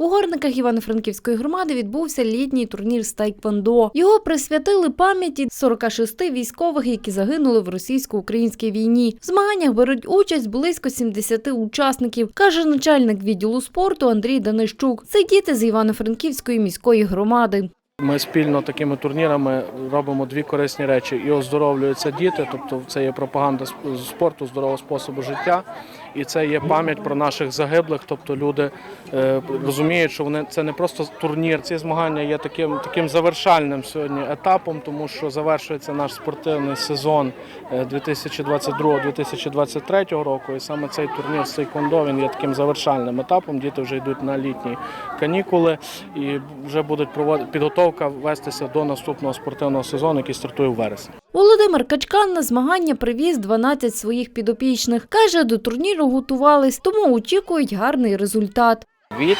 У горниках Івано-Франківської громади відбувся літній турнір з тайквондо. Його присвятили пам'яті 46 військових, які загинули в російсько-українській війні. В змаганнях беруть участь близько 70 учасників, каже начальник відділу спорту Андрій Данищук. Це діти з Івано-Франківської міської громади. Ми спільно такими турнірами робимо дві корисні речі: і оздоровлюються діти, тобто це є пропаганда спорту, здорового способу життя, і це є пам'ять про наших загиблих. Тобто люди е, розуміють, що вони це не просто турнір. Ці змагання є таким таким завершальним сьогодні етапом, тому що завершується наш спортивний сезон е, 2022-2023 року. І саме цей турнір з Тейквондо, він є таким завершальним етапом. Діти вже йдуть на літні канікули і вже будуть проводити підготовка вестися до наступного спортивного сезону, який стартує в вересні. Володимир Качкан на змагання привіз 12 своїх підопічних. Каже, до турніру готувались, тому очікують гарний результат. від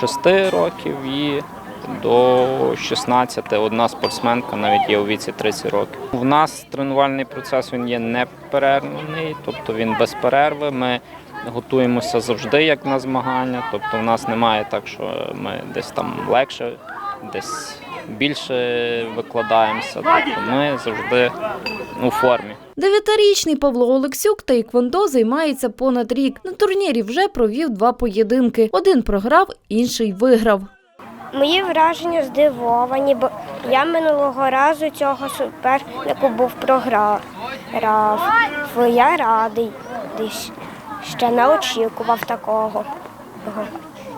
6 років і до 16. Одна спортсменка навіть є у віці 30 років. У нас тренувальний процес він є неперервний, тобто він без перерви. Ми готуємося завжди як на змагання. Тобто в нас немає так, що ми десь там легше, десь більше викладаємося. Тобто ми завжди у формі. Дев'ятирічний Павло Олексюк тейквондо займається понад рік. На турнірі вже провів два поєдинки. Один програв, інший виграв. Мої враження здивовані, бо я минулого разу цього супернику був програв. Я радий десь. Ще не очікував такого.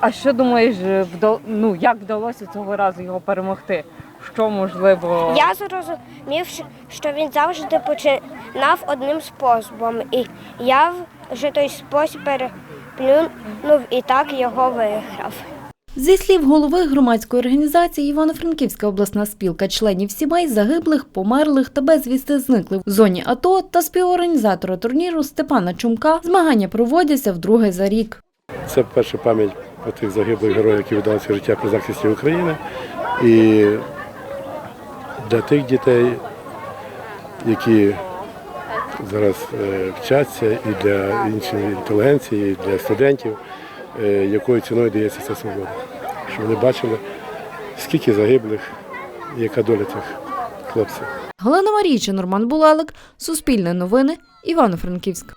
А що думаєш, ну, як вдалося цього разу його перемогти? Що можливо? Я зрозумів, що він завжди починав одним способом. І я вже той спосіб переплюнув і так його виграв. Зі слів голови громадської організації Івано-Франківська обласна спілка членів сімей загиблих, померлих та безвісти зниклих в зоні АТО та співорганізатора турніру Степана Чумка змагання проводяться вдруге за рік. Це перша пам'ять про тих загиблих героїв, які віддали життя при захисті України. І для тих дітей, які зараз е, вчаться, і для іншої інтелігенції, і для студентів, якою ціною дається ця свобода. Щоб вони бачили, скільки загиблих, яка доля цих хлопців. Галина Марійча, Норман Булалик, Суспільне новини, Івано-Франківськ.